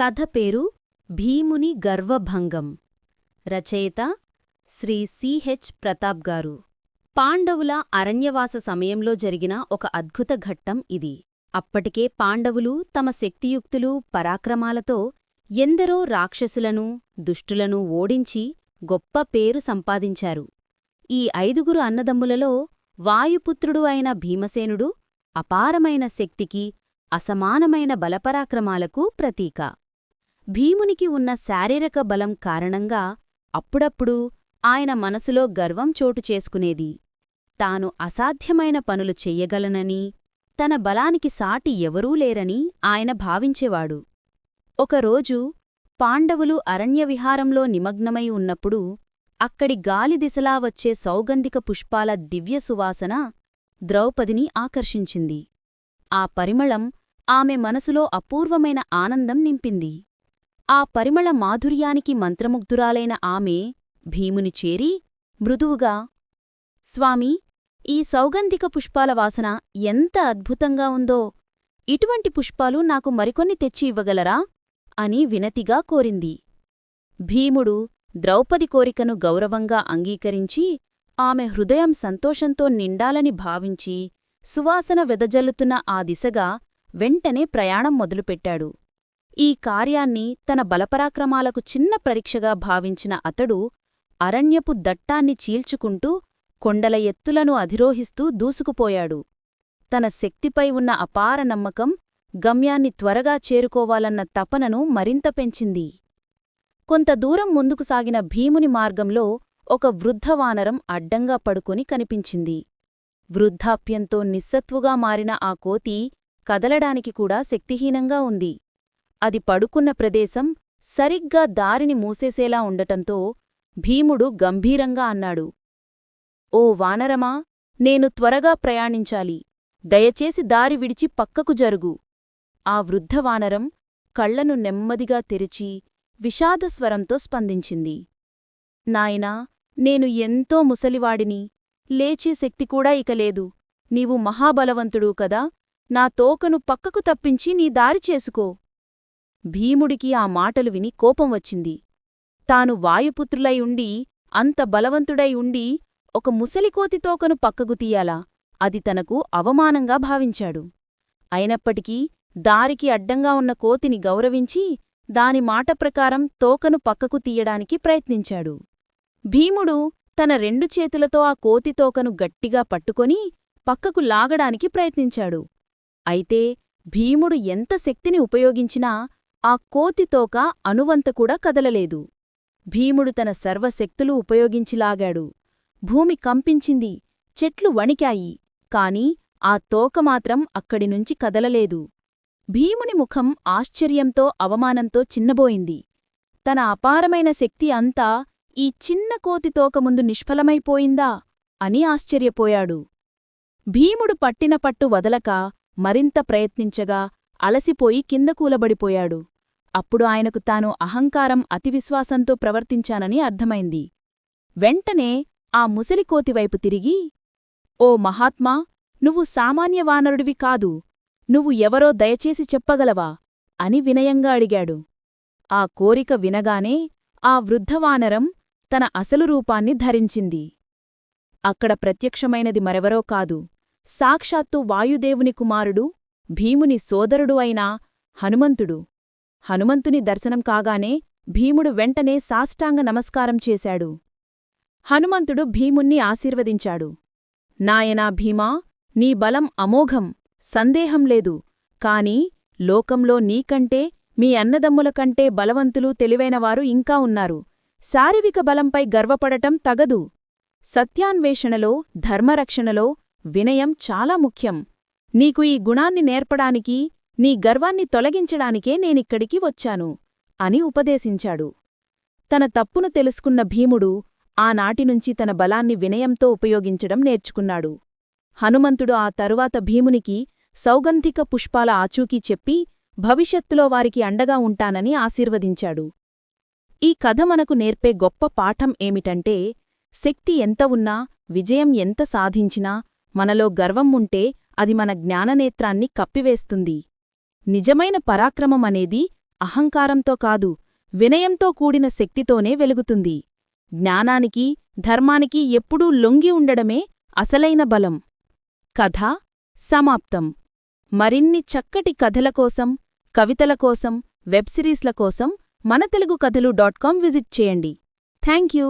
కథ పేరు భీముని గర్వభంగం. రచయిత శ్రీ సిహెచ్ ప్రతాప్ గారు. పాండవుల అరణ్యవాస సమయంలో జరిగిన ఒక అద్భుత ఘట్టం ఇది. అప్పటికే పాండవులు తమ శక్తియుక్తులు పరాక్రమాలతో ఎందరో రాక్షసులను దుష్టులను ఓడించి గొప్ప పేరు సంపాదించారు. ఈ ఐదుగురు అన్నదమ్ములలో వాయుపుత్రుడు అయిన భీమసేనుడు అపారమైన శక్తికి అసమానమైన బలపరాక్రమాలకు ప్రతీక. భీమునికి ఉన్న శారీరక బలం కారణంగా అప్పుడప్పుడు ఆయన మనసులో గర్వం చోటు చేసుకునేది. తాను అసాధ్యమైన పనులు చెయ్యగలనని తన బలానికి సాటి ఎవరూ లేరని ఆయన భావించేవాడు. ఒకరోజు పాండవులు అరణ్యవిహారంలో నిమగ్నమై ఉన్నప్పుడు అక్కడి గాలి దిశలా వచ్చే సౌగంధిక పుష్పాల దివ్య సువాసన ద్రౌపదిని ఆకర్షించింది. ఆ పరిమళం ఆమె మనసులో అపూర్వమైన ఆనందం నింపింది. ఆ పరిమళ మాధుర్యానికి మంత్రముగ్ధురాలైన ఆమె భీముని చేరి మృదువుగా స్వామీ ఈ సౌగంధిక పుష్పాల వాసన ఎంత అద్భుతంగా ఉందో! ఇటువంటి పుష్పాలు నాకు మరికొన్ని తెచ్చి ఇవ్వగలరా అని వినతిగా కోరింది. భీముడు ద్రౌపది కోరికను గౌరవంగా అంగీకరించి ఆమె హృదయం సంతోషంతో నిండాలని భావించి సువాసన వెదజల్లుతున్న ఆ దిశగా వెంటనే ప్రయాణం మొదలుపెట్టాడు. ఈ కార్యాన్ని తన బలపరాక్రమాలకు చిన్న పరీక్షగా భావించిన అతడు అరణ్యపు దట్టాన్ని చీల్చుకుంటూ కొండల ఎత్తులను అధిరోహిస్తూ దూసుకుపోయాడు. తన శక్తిపై ఉన్న అపార నమ్మకం గమ్యాన్ని త్వరగా చేరుకోవాలన్న తపనను మరింత పెంచింది. కొంత దూరం ముందుకు సాగిన భీముని మార్గంలో ఒక వృద్ధవానరం అడ్డంగా పడుకొని కనిపించింది. వృద్ధాప్యంతో నిస్సత్వుగా మారిన ఆ కోతి కదలడానికి కూడా శక్తిహీనంగా ఉంది. అది పడుకున్న ప్రదేశం సరిగ్గా దారిని మూసేసేలా ఉండటంతో భీముడు గంభీరంగా అన్నాడు. ఓ వానరమా నేను త్వరగా ప్రయాణించాలి. దయచేసి దారి విడిచి పక్కకు జరుగు. ఆ వృద్ధవానరం కళ్ళను నెమ్మదిగా తెరిచి విషాదస్వరంతో స్పందించింది. నాయనా నేను ఎంతో ముసలివాడిని. లేచే శక్తి కూడా ఇక లేదు. నీవు మహాబలవంతుడు కదా. నా తోకను పక్కకు తప్పించి నీ దారి చేసుకో. భీముడికి ఆ మాటలు విని కోపం వచ్చింది. తాను వాయుపుత్రులై ఉండి అంత బలవంతుడై ఉండి ఒక ముసలికోతితోకను పక్కకు తీయాలా? అది తనకు అవమానంగా భావించాడు. అయినప్పటికీ దారికి అడ్డంగా ఉన్న కోతిని గౌరవించి దాని మాట ప్రకారం తోకను పక్కకు తీయడానికి ప్రయత్నించాడు. భీముడు తన రెండు చేతులతో ఆ కోతి తోకను గట్టిగా పట్టుకొని పక్కకు లాగడానికి ప్రయత్నించాడు. అయితే భీముడు ఎంత శక్తిని ఉపయోగించినా ఆ కోతి తోక అనువంత కూడా కదలలేదు. భీముడు తన సర్వశక్తులు ఉపయోగించి లాగాడు భూమి కంపించింది చెట్లు వణికాయి కాని ఆ తోక మాత్రం అక్కడినుంచి కదలలేదు. భీముని ముఖం ఆశ్చర్యంతో అవమానంతో చిన్నబోయింది. తన అపారమైన శక్తి అంతా ఈ చిన్న కోతి తోక ముందు నిష్ఫలమైపోయిందా అని ఆశ్చర్యపోయాడు. భీముడు పట్టిన పట్టు వదలక మరింత ప్రయత్నించగా అలసిపోయి కింద కూలబడిపోయాడు. అప్పుడు ఆయనకు తాను అహంకారం అతివిశ్వాసంతో ప్రవర్తించానని అర్థమైంది. వెంటనే ఆ ముసలికోతివైపు తిరిగి ఓ మహాత్మా నువ్వు సామాన్య వానరుడివి కాదు నువ్వు ఎవరో దయచేసి చెప్పగలవా? అని వినయంగా అడిగాడు. ఆ కోరిక వినగానే ఆ వృద్ధవానరం తన అసలు రూపాన్ని ధరించింది. అక్కడ ప్రత్యక్షమైనది మరెవరో కాదు సాక్షాత్తు వాయుదేవుని కుమారుడు భీముని సోదరుడు అయినా హనుమంతుడు. హనుమంతుని దర్శనం కాగానే భీముడు వెంటనే సాష్టాంగ నమస్కారం చేశాడు. హనుమంతుడు భీముణ్ణి ఆశీర్వదించాడు. నాయనా భీమా నీ బలం అమోఘం సందేహం లేదు. కాని లోకంలో నీకంటే మీ అన్నదమ్ముల కంటే బలవంతులు తెలివైనవారు ఇంకా ఉన్నారు. శారీరక బలంపై గర్వపడటం తగదు. సత్యాన్వేషణలో ధర్మరక్షణలో వినయం చాలా ముఖ్యం. నీకు ఈ గుణాన్ని నేర్పడానికి నీ గర్వాన్ని తొలగించడానికే నేనిక్కడికి వచ్చాను అని ఉపదేశించాడు. తన తప్పును తెలుసుకున్న భీముడు ఆనాటినుంచి తన బలాన్ని వినయంతో ఉపయోగించడం నేర్చుకున్నాడు. హనుమంతుడు ఆ తరువాత భీమునికి సౌగంధిక పుష్పాల ఆచూకీ చెప్పి భవిష్యత్తులో వారికి అండగా ఉంటానని ఆశీర్వదించాడు. ఈ కథ మనకు నేర్పే గొప్ప పాఠం ఏమిటంటే శక్తి ఎంత ఉన్నా విజయం ఎంత సాధించినా మనలో గర్వం ఉంటే అది మన జ్ఞాననేత్రాన్ని కప్పివేస్తుంది. నిజమైన పరాక్రమమనేది అహంకారంతో కాదు వినయంతో కూడిన శక్తితోనే వెలుగుతుంది. జ్ఞానానికి ధర్మానికి ఎప్పుడూ లొంగి ఉండడమే అసలైన బలం. కథ సమాప్తం. మరిన్ని చక్కటి కథల కోసం కవితల కోసం వెబ్ సిరీస్ల కోసం మన తెలుగు కథలు డాట్ కాం విజిట్ చేయండి. Thank you.